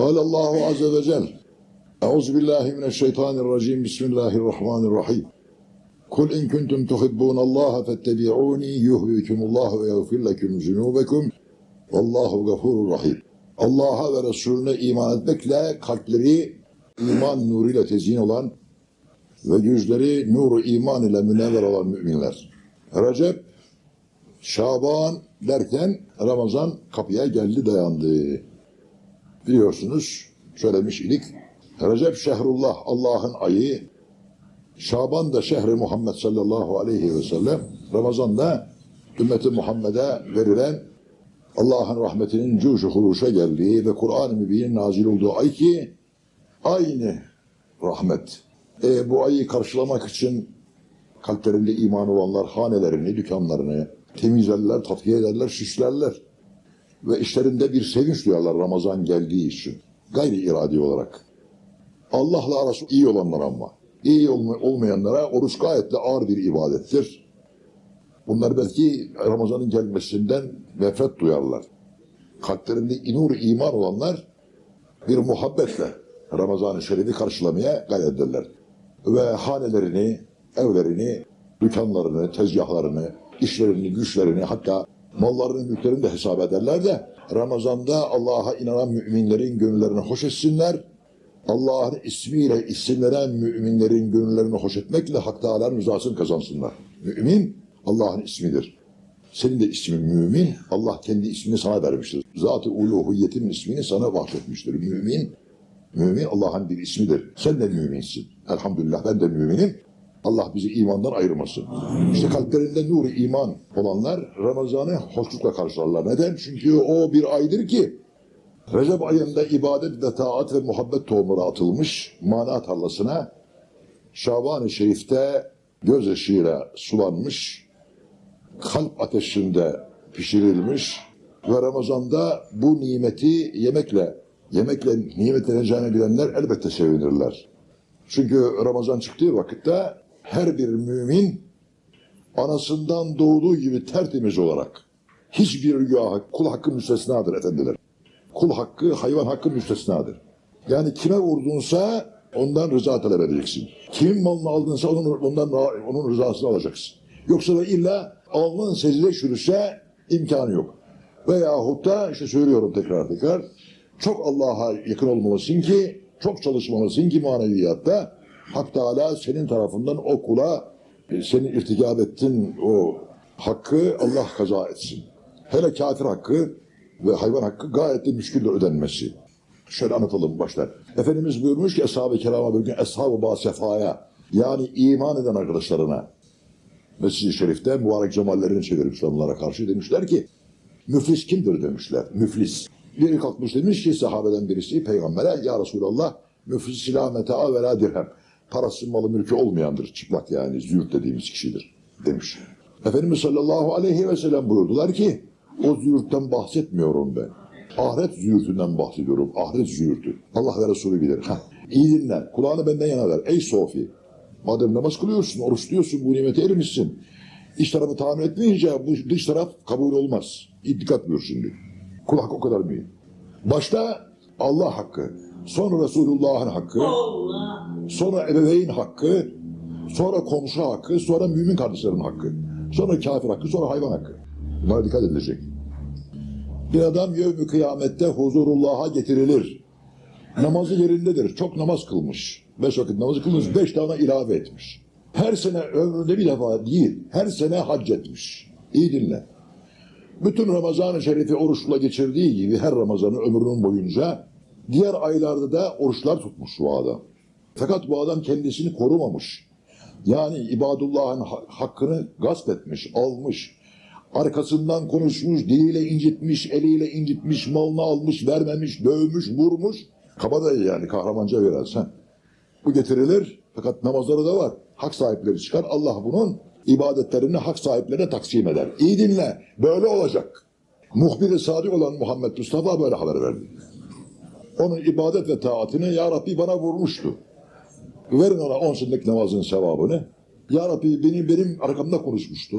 قال الله عز وجل أعوذ بالله من الشيطان الرجيم بسم الله الرحمن الرحيم قل إن كنتم تحبون الله فاتبعوني يهبكم الله ويغفر لكم ذنوبكم Vallahu gafurur rahim. Allah'a ve Resulüne iman etmekle kalpleri iman nuruyla tezyin olan ve yüzleri nuru iman ile münevver olan müminler. Recep, Şaban derken Ramazan kapıya geldi dayandı. Biliyorsunuz söylemiş idik. Recep şehrullah Allah'ın ayı. Şaban da şehri Muhammed sallallahu aleyhi ve sellem. Ramazan da ümmeti Muhammed'e verilen Allah'ın rahmetinin cuşu huruşa geldiği ve Kur'an-ı Mübin'in nazil olduğu ay ki aynı rahmet. E, bu ayı karşılamak için kalplerinde iman olanlar hanelerini, dükkanlarını temizlerler, tatfiye ederler, süslerler. Ve işlerinde bir sevinç duyarlar Ramazan geldiği için. Gayri iradi olarak. Allah'la arası iyi olanlar ama. İyi olma- olmayanlara oruç gayet de ağır bir ibadettir. Bunlar belki Ramazan'ın gelmesinden nefret duyarlar. Kalplerinde inur iman olanlar bir muhabbetle Ramazan-ı Şerif'i karşılamaya gayret ederler. Ve hanelerini, evlerini, dükkanlarını, tezgahlarını, işlerini, güçlerini hatta mallarını, mülklerini de hesap ederler de Ramazan'da Allah'a inanan müminlerin gönüllerini hoş etsinler. Allah'ın ismiyle isimlenen müminlerin gönüllerini hoş etmekle Hak Teala'nın rızasını kazansınlar. Mümin Allah'ın ismidir. Senin de ismin mümin. Allah kendi ismini sana vermiştir. Zat-ı uluhiyetin ismini sana bahşetmiştir. Mümin, mümin Allah'ın bir ismidir. Sen de müminsin. Elhamdülillah ben de müminim. Allah bizi imandan ayırmasın. İşte kalplerinde nuru iman olanlar Ramazan'ı hoşlukla karşılarlar. Neden? Çünkü o bir aydır ki Recep ayında ibadet ve taat ve muhabbet tohumları atılmış mana tarlasına Şaban-ı Şerif'te göz ışığıyla sulanmış, kalp ateşinde pişirilmiş ve Ramazan'da bu nimeti yemekle, yemekle nimetleneceğini bilenler elbette sevinirler. Çünkü Ramazan çıktığı vakitte her bir mümin anasından doğduğu gibi tertemiz olarak hiçbir rüya, kul hakkı müstesnadır efendiler. Kul hakkı, hayvan hakkı müstesnadır. Yani kime vurdunsa ondan rıza talep edeceksin. Kimin malını aldınsa onun, ondan onun rızasını alacaksın. Yoksa da illa alnın secde çürüse imkanı yok. Veyahut da işte söylüyorum tekrar tekrar çok Allah'a yakın olmalısın ki çok çalışmalısın ki maneviyatta Hak Teala senin tarafından o kula e, senin irtikab ettin o hakkı Allah kaza etsin. Hele kafir hakkı ve hayvan hakkı gayet de müşkülle ödenmesi. Şöyle anlatalım başlar. Efendimiz buyurmuş ki Ashab-ı Kiram'a bir gün Ashab-ı Basefa'ya yani iman eden arkadaşlarına Mescid-i Şerif'te mübarek cemallerini çevirmişler onlara karşı demişler ki müflis kimdir demişler. Müflis. Biri kalkmış demiş ki sahabeden birisi peygambere ya Resulallah müflis silah meta'a ve la dirhem. Parası malı mülkü olmayandır. Çıplak yani züğürt dediğimiz kişidir demiş. Efendimiz sallallahu aleyhi ve sellem buyurdular ki o züğürtten bahsetmiyorum ben. Ahiret züğürtünden bahsediyorum. Ahiret züğürtü. Allah ve Resulü bilir. Heh. İyi dinle. Kulağını benden yana ver. Ey Sofi. Madem namaz kılıyorsun, oruç diyorsun, bu nimete ermişsin. İç tarafı tahmin etmeyince bu dış taraf kabul olmaz. İddikat buyur şimdi. Kul hakkı o kadar mühim. Başta Allah hakkı, sonra Resulullah'ın hakkı, sonra ebeveyn hakkı, sonra komşu hakkı, sonra mümin kardeşlerin hakkı, sonra kafir hakkı, sonra hayvan hakkı. Bunlara dikkat edilecek. Bir adam yevmi kıyamette huzurullah'a getirilir. Namazı yerindedir. Çok namaz kılmış. Beş vakit namazı kılmış. Beş tane ilave etmiş. Her sene ömründe bir defa değil. Her sene hac etmiş. İyi dinle. Bütün Ramazan-ı Şerif'i oruçla geçirdiği gibi her Ramazan'ı ömrünün boyunca diğer aylarda da oruçlar tutmuş bu adam. Fakat bu adam kendisini korumamış. Yani ibadullahın ha- hakkını gasp etmiş, almış. Arkasından konuşmuş, diliyle incitmiş, eliyle incitmiş, malını almış, vermemiş, dövmüş, vurmuş. Kabadayı yani kahramanca. Ha. Bu getirilir fakat namazları da var. Hak sahipleri çıkar. Allah bunun ibadetlerini hak sahiplerine taksim eder. İyi dinle. Böyle olacak. Muhbir-i sadık olan Muhammed Mustafa böyle haber verdi. Onun ibadet ve taatını Ya Rabbi bana vurmuştu. Verin ona on senelik namazın sevabını. Ya Rabbi benim, benim arkamda konuşmuştu.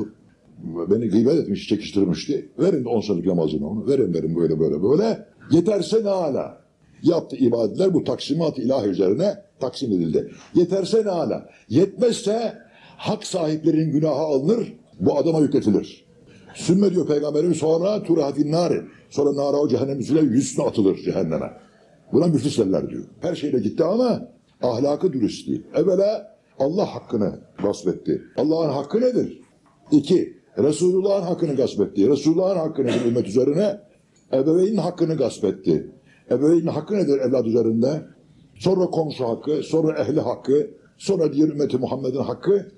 Beni gıybet etmiş, çekiştirmişti. Verin on senelik namazını onu. Verin verin böyle böyle böyle. Yeterse ne ala. Yaptığı ibadetler bu taksimat ilahi üzerine taksim edildi. Yeterse ne ala? Yetmezse hak sahiplerinin günahı alınır, bu adama yükletilir. Sümme diyor peygamberim sonra turaha finnari. Sonra nara o cehennem üzerine yüzüne atılır cehenneme. Buna müflislerler diyor. Her şeyle gitti ama ahlakı dürüst değil. Evvela Allah hakkını gasp etti. Allah'ın hakkı nedir? İki, Resulullah'ın hakkını gasp etti. Resulullah'ın hakkı nedir ümmet üzerine? Ebeveynin hakkını gasp etti. Ebeveynin hakkı nedir evlat üzerinde? Sonra komşu hakkı, sonra ehli hakkı, sonra diğer ümmeti Muhammed'in hakkı,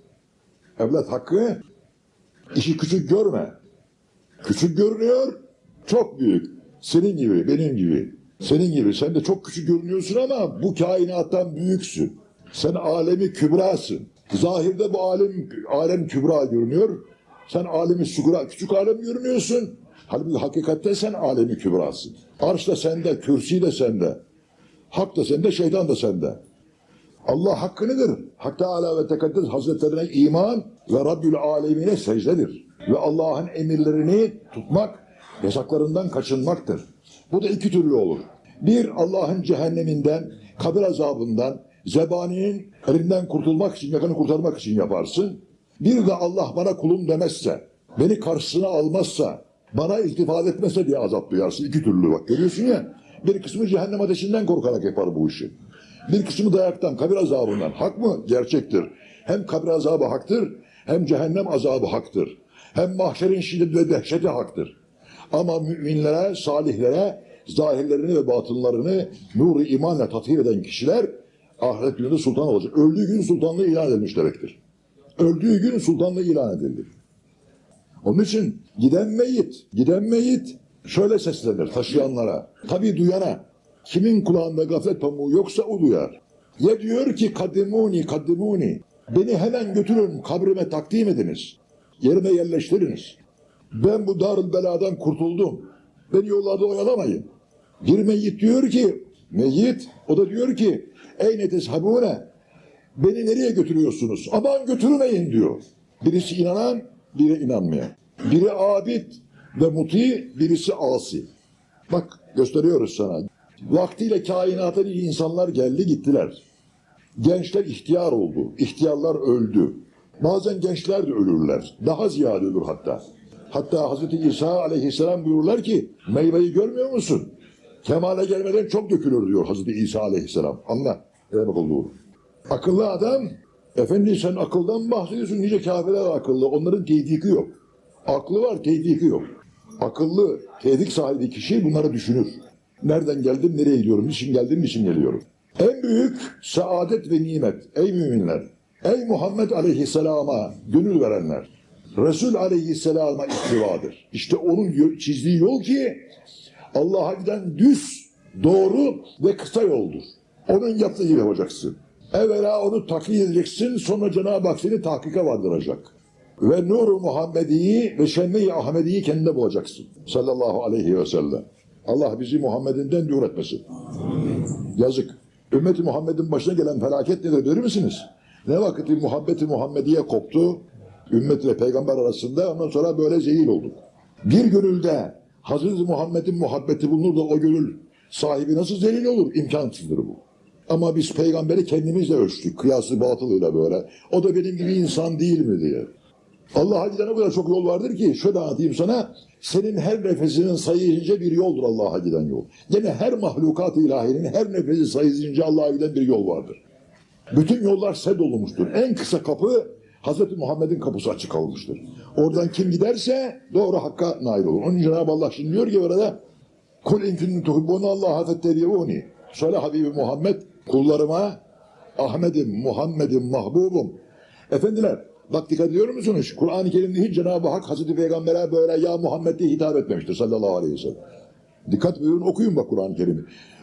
evlat hakkı. İşi küçük görme. Küçük görünüyor, çok büyük. Senin gibi, benim gibi. Senin gibi. Sen de çok küçük görünüyorsun ama bu kainattan büyüksün. Sen alemi kübrasın. Zahirde bu alem, alem kübra görünüyor. Sen alemi sugura, küçük alem görünüyorsun. Halbuki hakikatte sen alemi kübrasın. Arş da sende, kürsi de sende. Hak da sende, şeytan da sende. Allah hakkınıdır. Hak Teala ve Tekaddes Hazretlerine iman ve Rabbül Alemine secdedir. Ve Allah'ın emirlerini tutmak, yasaklarından kaçınmaktır. Bu da iki türlü olur. Bir, Allah'ın cehenneminden, kabir azabından, zebaninin elinden kurtulmak için, yakını kurtarmak için yaparsın. Bir de Allah bana kulum demezse, beni karşısına almazsa, bana iltifat etmezse diye azap duyarsın. İki türlü bak görüyorsun ya. Bir kısmı cehennem ateşinden korkarak yapar bu işi. Bir kısmı dayaktan, kabir azabından. Hak mı? Gerçektir. Hem kabir azabı haktır, hem cehennem azabı haktır. Hem mahşerin şiddeti ve dehşeti haktır. Ama müminlere, salihlere, zahirlerini ve batınlarını nuru imanla tathir eden kişiler ahiret gününde sultan olacak. Öldüğü gün sultanlığı ilan edilmiş demektir. Öldüğü gün sultanlığı ilan edildi. Onun için giden meyit, giden meyit şöyle seslenir taşıyanlara, tabi duyana. Kimin kulağında gaflet pamuğu yoksa o duyar. Ya diyor ki kadimuni kadimuni, beni hemen götürün kabrime takdim ediniz. Yerine yerleştiriniz. Ben bu darül beladan kurtuldum. Beni yollarda oyalamayın. Bir meyyit diyor ki, meyyit o da diyor ki, eyne tezhabune, beni nereye götürüyorsunuz? Aman götürmeyin diyor. Birisi inanan, biri inanmayan. Biri abid ve muti, birisi asi. Bak gösteriyoruz sana. Vaktiyle kainata iyi insanlar geldi gittiler. Gençler ihtiyar oldu. İhtiyarlar öldü. Bazen gençler de ölürler. Daha ziyade ölür hatta. Hatta Hazreti İsa aleyhisselam buyururlar ki meyveyi görmüyor musun? Kemale gelmeden çok dökülür diyor Hazreti İsa aleyhisselam. Anla. Ne demek olduğunu. Akıllı adam, efendi sen akıldan bahsediyorsun. Nice kafirler akıllı. Onların tevfiki yok. Aklı var, tevfiki yok. Akıllı, tevfik sahibi kişi bunları düşünür. Nereden geldim, nereye gidiyorum, niçin geldim, niçin geliyorum. En büyük saadet ve nimet, ey müminler, ey Muhammed aleyhisselama gönül verenler, Resul aleyhisselama ittibadır. İşte onun çizdiği yol ki Allah'a giden düz, doğru ve kısa yoldur. Onun yaptığı gibi yapacaksın. Evvela onu taklit edeceksin, sonra Cenab-ı Hak seni tahkike vardıracak. Ve Nur-u Muhammedi'yi ve Şemme-i Ahmedi'yi kendinde bulacaksın. Sallallahu aleyhi ve sellem. Allah bizi Muhammed'inden nur etmesin. Yazık. Ümmeti Muhammed'in başına gelen felaket nedir bilir misiniz? Ne vakit muhabbeti Muhammediye koptu, ümmet ile peygamber arasında ondan sonra böyle zehir olduk. Bir gönülde Hazreti Muhammed'in muhabbeti bulunur da o gönül sahibi nasıl zelil olur? İmkansızdır bu. Ama biz peygamberi kendimizle ölçtük. Kıyası batılıyla böyle. O da benim gibi insan değil mi diye. Allah'a giden o kadar çok yol vardır ki şöyle anlatayım sana. Senin her nefesinin sayıcı bir yoldur Allah'a giden yol. Gene her mahlukat ilahinin her nefesi sayıcı Allah'a giden bir yol vardır. Bütün yollar sed olmuştur. En kısa kapı Hazreti Muhammed'in kapısı açık kalmıştır. Oradan kim giderse doğru hakka nail olur. Onun Cenab-ı Allah şimdi diyor ki orada Kul in kuntum tuhibbuna Allah'a fettebi'uni. Söyle Habibi Muhammed kullarıma Ahmet'im, Muhammed'im, mahbubum. Efendiler bak dikkat ediyor musunuz? Kur'an-ı Kerim'de hiç Cenab-ı Hak Hazreti Peygamber'e böyle ya Muhammed diye hitap etmemiştir sallallahu aleyhi ve sellem. Dikkat buyurun okuyun bak Kur'an-ı Kerim'i.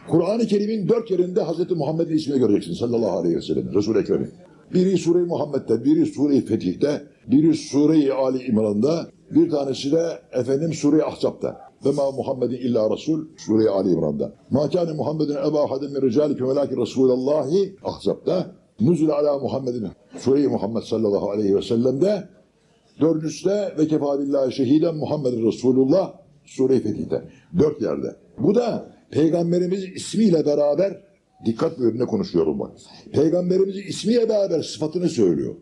Kur'an-ı Kerim'in dört yerinde Hazreti Muhammed'in ismini göreceksin sallallahu aleyhi ve sellem. Resul-i Ekrem'in. Biri Sure-i Muhammed'de, biri Sure-i Fetih'te, biri Sure-i Ali İmran'da, bir tanesi de efendim Sure-i Ahzab'da. Ve ma Muhammedin illa Resul Sure-i Ali İmran'da. Ma kâne Muhammedin eba hadin min ricalikum velâkin Resûlallâhi Ahzab'da. Nuzul ala Muhammedin Sure-i Muhammed sallallahu aleyhi ve sellem'de. Dördüncüsü de ve kefâ billahi şehiden Muhammedin Resulullah Sure-i Fetih'te. Dört yerde. Bu da Peygamberimiz ismiyle beraber dikkat bölümünde konuşuyorum bak. Peygamberimiz ismiyle beraber sıfatını söylüyor.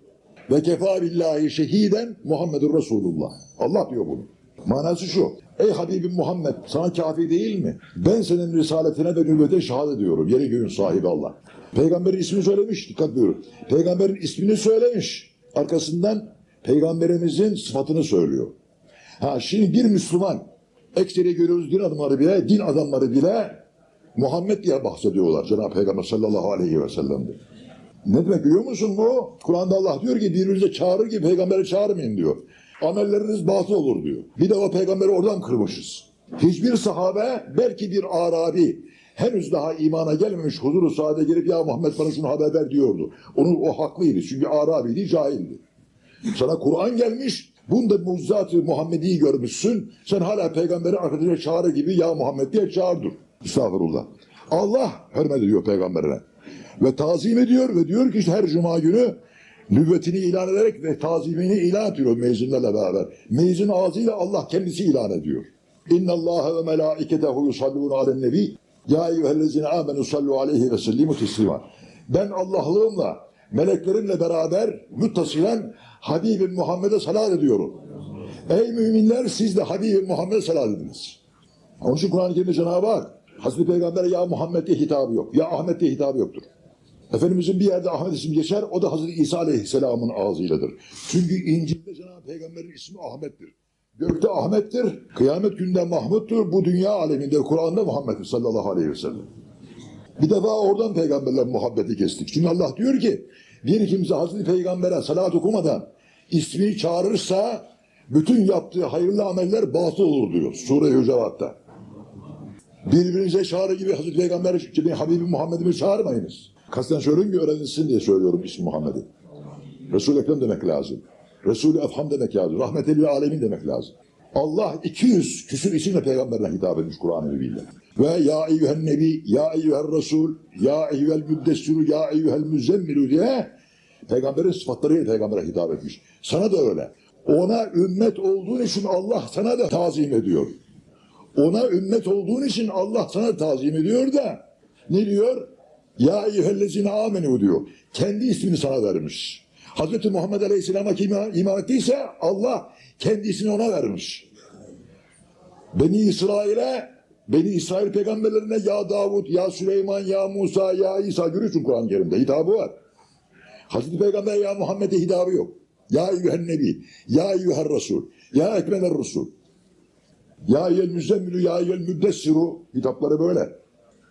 Ve kefa billahi şehiden Muhammedur Resulullah. Allah diyor bunu. Manası şu. Ey Habibim Muhammed sana kafi değil mi? Ben senin risaletine ve nübüvvete şahit ediyorum. Yeri göğün sahibi Allah. Peygamberin ismini söylemiş. Dikkat buyurun. Peygamberin ismini söylemiş. Arkasından peygamberimizin sıfatını söylüyor. Ha şimdi bir Müslüman ekseri görüyoruz din adamları bile, din adamları bile Muhammed diye bahsediyorlar Cenab-ı Peygamber sallallahu aleyhi ve sellem'de. Ne demek biliyor musun bu? Kur'an'da Allah diyor ki birbirinize çağırır gibi peygamberi çağırmayın diyor. Amelleriniz batıl olur diyor. Bir de o peygamberi oradan kırmışız. Hiçbir sahabe belki bir Arabi henüz daha imana gelmemiş huzuru saade girip ya Muhammed bana şunu haber ver diyordu. Onun o haklıydı çünkü Arabiydi, cahildi. Sana Kur'an gelmiş, bunda mucizat-ı Muhammedi'yi görmüşsün. Sen hala peygamberi arkadaşına çağrı gibi ya Muhammed diye çağır dur. Estağfurullah. Allah hürmet ediyor peygamberine. Ve tazim ediyor ve diyor ki işte her cuma günü nübüvvetini ilan ederek ve tazimini ilan ediyor meyzinlerle beraber. Meyzin ağzıyla Allah kendisi ilan ediyor. İnna Allah ve melaiketehu yusallun alen nebi. Ya eyyühellezine amenu sallu aleyhi ve sellimu teslima. Ben Allah'lığımla, meleklerimle beraber muttasilen Habibim Muhammed'e salat ediyorum. Ey müminler siz de Habibim Muhammed'e salat ediniz. Onun için Kur'an-ı Kerim'de Cenab-ı Hazreti Peygamber'e ya Muhammed diye hitabı yok. Ya Ahmet diye hitabı yoktur. Efendimizin bir yerde Ahmet ismi geçer, o da Hazreti İsa Aleyhisselam'ın ağzıyladır. Çünkü İncil'de Cenab-ı Peygamber'in ismi Ahmet'tir. Gökte Ahmet'tir, kıyamet günde Mahmud'dur, bu dünya aleminde Kur'an'da Muhammed'dir sallallahu aleyhi ve sellem. Bir defa oradan peygamberler muhabbeti kestik. Çünkü Allah diyor ki bir kimse Hazreti Peygamber'e salat okumadan ismini çağırırsa bütün yaptığı hayırlı ameller batıl olur diyor Sure-i Hucurat'ta. Birbirinize çağrı gibi Hazreti Peygamber gibi Habibi Muhammed'imi çağırmayınız. Kasten söylüyorum ki öğrenilsin diye söylüyorum ismi Muhammed'i. Resul-i Ekrem demek lazım. Resul-i Efham demek lazım. Rahmeteli alemin demek lazım. Allah 200 küsur isimle peygamberine hitap etmiş Kur'an-ı Mübin'de. Ve ya eyyühen nebi, ya eyyühen resul, ya eyyühel müddessiru, ya eyyühel müzzemmilu diye peygamberin sıfatlarıyla peygambere hitap etmiş. Sana da öyle. Ona ümmet olduğun için Allah sana da tazim ediyor. Ona ümmet olduğun için Allah sana tazim ediyor da ne diyor? Ya eyyühellezine amenu diyor. Kendi ismini sana vermiş. Hazreti Muhammed Aleyhisselam'a kim iman, ettiyse Allah kendisini ona vermiş. Beni İsrail'e, Beni İsrail peygamberlerine ya Davud, ya Süleyman, ya Musa, ya İsa görüyorsun Kur'an-ı Kerim'de hitabı var. Hazreti Peygamber ya Muhammed'e hitabı yok. Ya eyyühen nebi, ya eyyühen resul, ya ekmeler resul. Ya eyyel müzzemmilü, ya eyyel müddessiru hitapları böyle.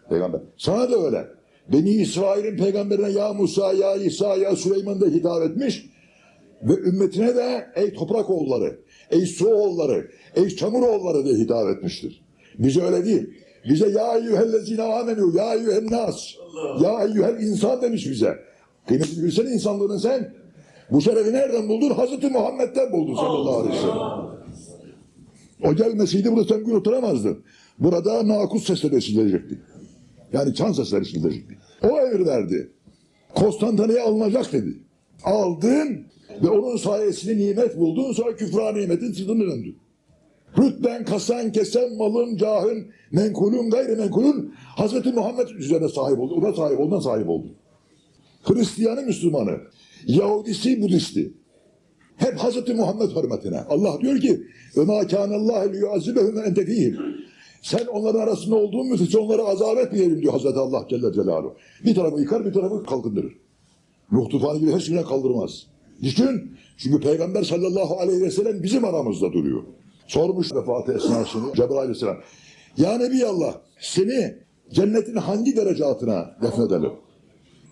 Peygamber. Sana da öyle. Beni İsrail'in peygamberine ya Musa, ya İsa, ya Süleyman da hitap etmiş. Ve ümmetine de ey toprak oğulları, ey su oğulları, ey çamur oğulları diye hitap etmiştir. Bize öyle değil. Bize ya eyyühellezine amenu, ya eyyühen nas, ya eyyühel insan demiş bize. Kıymetini bilsene insanlığını sen. Bu şerefi nereden buldun? Hazreti Muhammed'den buldun sallallahu aleyhi ve. O gelmeseydi burada sen gün oturamazdın. Burada nakus sesleri işitilecekti. Yani çan sesleri işitilecekti. O emir verdi. Konstantiniyye alınacak dedi. Aldın ve onun sayesinde nimet buldun sonra küfra nimetin sırtını döndün. Rütben, kasan, kesen, malın, cahın, menkulün, gayrimenkulün Hazreti Muhammed üzerine sahip oldu. Ona sahip, ondan sahip oldu. Hristiyanı, Müslümanı, Yahudisi, Budisti. Hep Hazreti Muhammed hürmetine. Allah diyor ki ma kânallâhe liyuazibehum ve ente fîhim. Sen onların arasında olduğun müddetçe onları azap etmeyelim diyor Hazreti Allah Celle Celaluhu. Bir tarafı yıkar bir tarafı kalkındırır. Nuh tufanı gibi hepsine kaldırmaz. Düşün. Çünkü Peygamber sallallahu aleyhi ve sellem bizim aramızda duruyor. Sormuş vefatı esnasını Cebrail aleyhisselam. Ya Nebiyallah seni cennetin hangi derecatına defnedelim?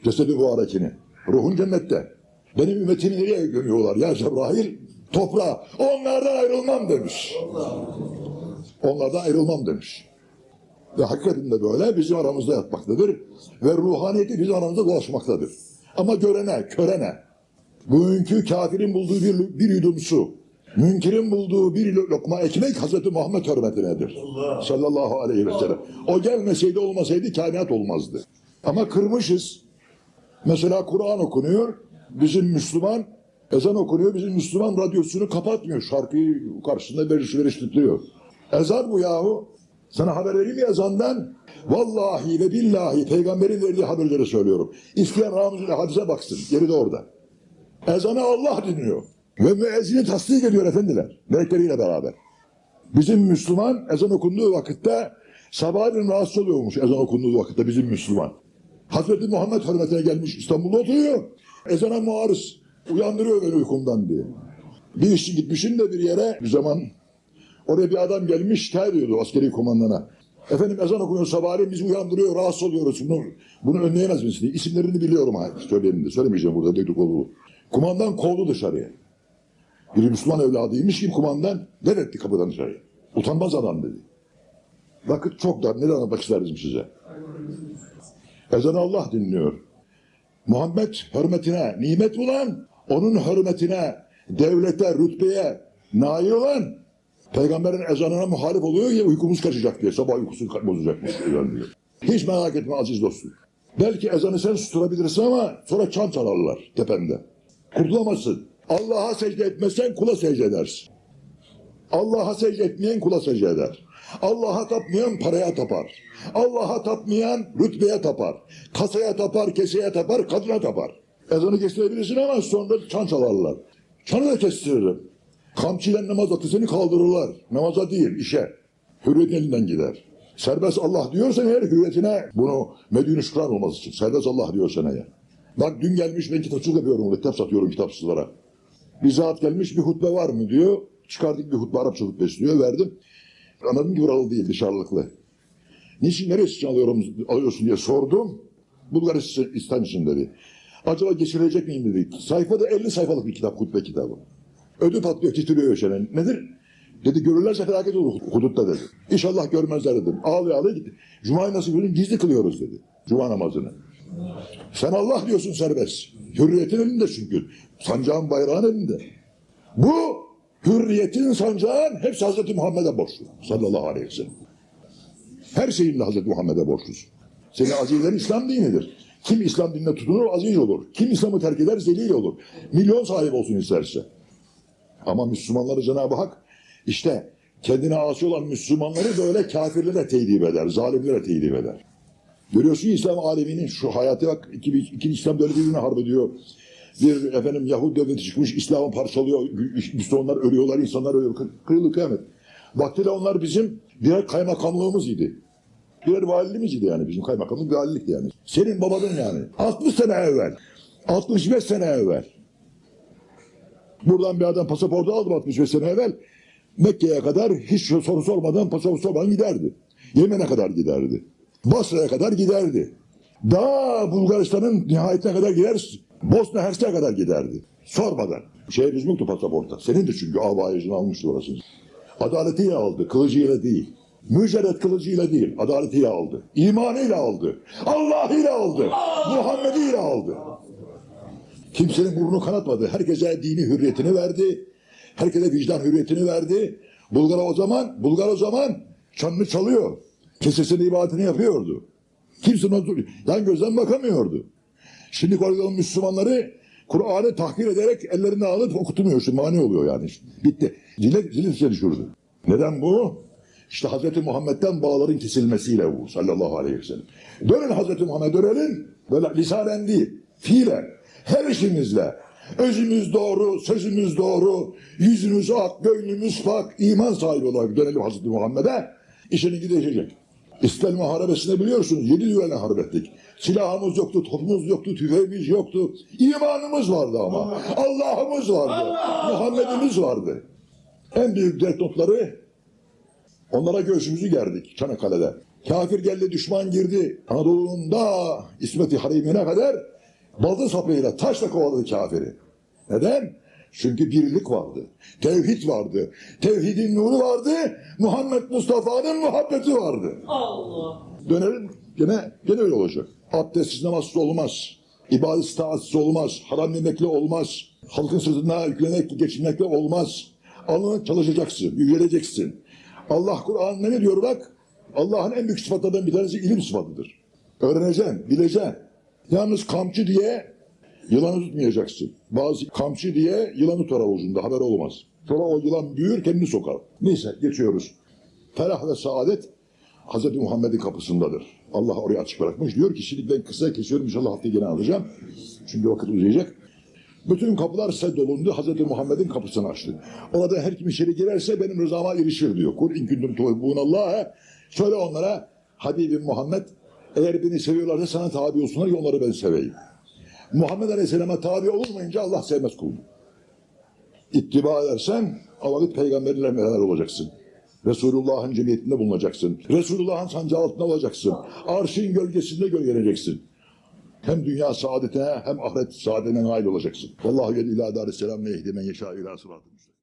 Cesedi bu harekini. Ruhun cennette. Benim ümmetimi nereye gömüyorlar ya Cebrail? Toprağa. Onlardan ayrılmam demiş. Onlardan ayrılmam demiş. Ve hakikaten de böyle bizim aramızda yatmaktadır. Ve ruhaniyeti bizim aramızda dolaşmaktadır. Ama görene, körene, bugünkü kafirin bulduğu bir, bir yudum su, münkirin bulduğu bir lokma ekmek Hazreti Muhammed hürmetinedir. Sallallahu aleyhi ve sellem. O gelmeseydi olmasaydı kainat olmazdı. Ama kırmışız. Mesela Kur'an okunuyor. Bizim Müslüman ezan okunuyor. Bizim Müslüman radyosunu kapatmıyor. Şarkıyı karşısında veriş veriş tutuyor. Ezan bu yahu. Sana haber vereyim mi ezandan? Vallahi ve billahi peygamberin verdiği haberleri söylüyorum. İsteyen Ramazan hadise baksın. Geri de orada. Ezanı Allah dinliyor. Ve müezzini tasdik ediyor efendiler. Melekleriyle beraber. Bizim Müslüman ezan okunduğu vakitte sabahleyin rahatsız oluyormuş ezan okunduğu vakitte bizim Müslüman. Hazreti Muhammed hürmetine gelmiş İstanbul'da oturuyor. Ezana muarız. Uyandırıyor beni uykumdan diye. Bir işçi gitmişim de bir yere bir zaman oraya bir adam gelmiş şikayet ediyordu askeri komandana. Efendim ezan okunuyor sabahleyin bizi uyandırıyor rahatsız oluyoruz. Bunu, bunu önleyemez diye. İsimlerini biliyorum ha. Söyleyeyim de söylemeyeceğim burada dedikodu. Kumandan kovdu dışarıya. Bir Müslüman evladıymış gibi kumandan etti kapıdan dışarıya. Utanmaz adam dedi. Vakit çok dar. Neden anlatmak isterdim size? Ezanı Allah dinliyor. Muhammed hürmetine nimet bulan, onun hürmetine, devlete, rütbeye nail olan peygamberin ezanına muhalif oluyor ya uykumuz kaçacak diye. Sabah uykusu bozacakmış ezan diyor. Hiç merak etme aziz dostum. Belki ezanı sen susturabilirsin ama sonra çan çalarlar tepende. Kurtulamazsın. Allah'a secde etmesen kula secde edersin. Allah'a secde etmeyen kula secde eder. Allah'a tapmayan paraya tapar. Allah'a tapmayan rütbeye tapar. Kasaya tapar, keseye tapar, kadına tapar. Ezanı kestirebilirsin ama sonra çan çalarlar. Çanı da kestiririm. Kamçıyla namaz atı seni kaldırırlar. Namaza değil, işe. Hürriyetin elinden gider. Serbest Allah diyorsan eğer hürriyetine bunu medine şükran olması için. Serbest Allah diyorsan eğer. Bak dün gelmiş ben kitapçılık yapıyorum. Kitap satıyorum kitapsızlara. Bir zat gelmiş bir hutbe var mı diyor. Çıkardık bir hutbe Arapça hutbesi diyor verdim. Anladım ki buralı değil dışarılıklı. Niçin neresi için alıyorum, alıyorsun diye sordum. Bulgaristan için dedi. Acaba geçirecek miyim dedi. Sayfada 50 sayfalık bir kitap hutbe kitabı. Ödü patlıyor titriyor şöyle. Nedir? Dedi görürlerse felaket olur hudutta dedi. İnşallah görmezler dedim. Ağlaya ağlaya gitti. Cuma'yı nasıl kılıyorsun? Gizli kılıyoruz dedi. Cuma namazını. Sen Allah diyorsun serbest. Hürriyetin elinde çünkü. Sancağın bayrağın elinde. Bu hürriyetin sancağın hepsi Hazreti Muhammed'e borçlu. Sallallahu aleyhi ve sellem. Her şeyinle Hazreti Muhammed'e borçlusun. Senin azizlerin İslam dinidir. Kim İslam dinine tutunur aziz olur. Kim İslam'ı terk eder zelil olur. Milyon sahip olsun isterse. Ama Müslümanları Cenab-ı Hak işte kendine asi olan Müslümanları böyle kafirlere teyidip eder, zalimlere teyidip eder. Görüyorsun İslam aleminin şu hayatı bak iki, İslam devleti birbirine harp ediyor. Bir efendim Yahudi devleti çıkmış İslam'ı parçalıyor. Müslümanlar ölüyorlar, insanlar ölüyor. Kı- Kıyılı kıyamet. Vaktiyle onlar bizim birer kaymakamlığımız idi. Birer valiliğimiz idi yani bizim kaymakamlık valilikti yani. Senin babanın yani. 60 sene evvel. 65 sene evvel. Buradan bir adam pasaportu aldım 65 sene evvel. Mekke'ye kadar hiç soru sormadan pasaport sormadan giderdi. Yemen'e kadar giderdi. Basra'ya kadar giderdi. Daha Bulgaristan'ın nihayetine kadar gider. Bosna Hersek'e kadar giderdi. Sormadan. Şey bizim yoktu pasaportta. Senin de çünkü abayacını almıştı orası. Adaletiyle aldı, kılıcıyla değil. Mücerret kılıcıyla değil, adaletiyle aldı. İmanıyla aldı. Allah'ıyla aldı. Muhammed'iyle aldı. Kimsenin burnunu kanatmadı. Herkese dini hürriyetini verdi. Herkese vicdan hürriyetini verdi. Bulgar o zaman, Bulgar o zaman çanını çalıyor. Kesesini ibadetini yapıyordu. Kimse ona yan gözden bakamıyordu. Şimdi koridorun Müslümanları Kur'an'ı tahkir ederek ellerine alıp okutmuyor. Şimdi mani oluyor yani. Bitti. Zile, zile düşürdü. Neden bu? İşte Hazreti Muhammed'den bağların kesilmesiyle bu sallallahu aleyhi ve sellem. Dönün Hazreti Muhammed dönelim. Böyle lisanen değil, fiilen. Her işimizle. Özümüz doğru, sözümüz doğru, yüzümüz ak, gönlümüz pak, iman sahibi olarak dönelim Hazreti Muhammed'e. İşini gidecek. İslam Muharebesi'nde biliyorsunuz yedi düvenle harp ettik. Silahımız yoktu, topumuz yoktu, tüfeğimiz yoktu. İmanımız vardı ama. Allah'ımız vardı. Muhammed'imiz vardı. En büyük dert notları onlara göğsümüzü gerdik Çanakkale'de. Kafir geldi, düşman girdi. Anadolu'nun da İsmet-i Harimine kadar balta sapıyla, taşla kovaladı kafiri. Neden? Çünkü birlik vardı. Tevhid vardı. Tevhidin nuru vardı. Muhammed Mustafa'nın muhabbeti vardı. Allah. Dönelim gene, gene öyle olacak. Abdestsiz namazsız olmaz. İbadet taatsiz olmaz. Haram yemekle olmaz. Halkın sırtına yüklemek, geçinmekle olmaz. Alnına çalışacaksın, yüceleceksin. Allah Kur'an'da ne diyor bak? Allah'ın en büyük sıfatlarından bir tanesi ilim sıfatıdır. Öğreneceksin, bileceksin. Yalnız kamçı diye yılanı tutmayacaksın. Bazı kamçı diye yılanı tutar avucunda haber olmaz. Sonra o yılan büyür kendini sokar. Neyse geçiyoruz. Ferah ve saadet Hazreti Muhammed'in kapısındadır. Allah oraya açık bırakmış. Diyor ki şimdi ben kısa kesiyorum inşallah haftaya gene alacağım. Çünkü vakit uzayacak. Bütün kapılar size dolundu. Hazreti Muhammed'in kapısını açtı. Orada her kim içeri girerse benim rızama erişir diyor. Kul in kuntum tuhibbunallâhe. Söyle onlara Habibim Muhammed eğer beni seviyorlarsa sana tabi olsunlar ki onları ben seveyim. Muhammed Aleyhisselam'a tabi olmayınca Allah sevmez kulunu. İttiba edersen vakit peygamberlerle beraber olacaksın. Resulullah'ın cemiyetinde bulunacaksın. Resulullah'ın sancağı altında olacaksın. Arşın gölgesinde gölgeleneceksin. Hem dünya saadetine hem ahiret saadetine nail olacaksın. Vallahu yedü ila darisselam ve yehdi men yeşâ ila sıratı.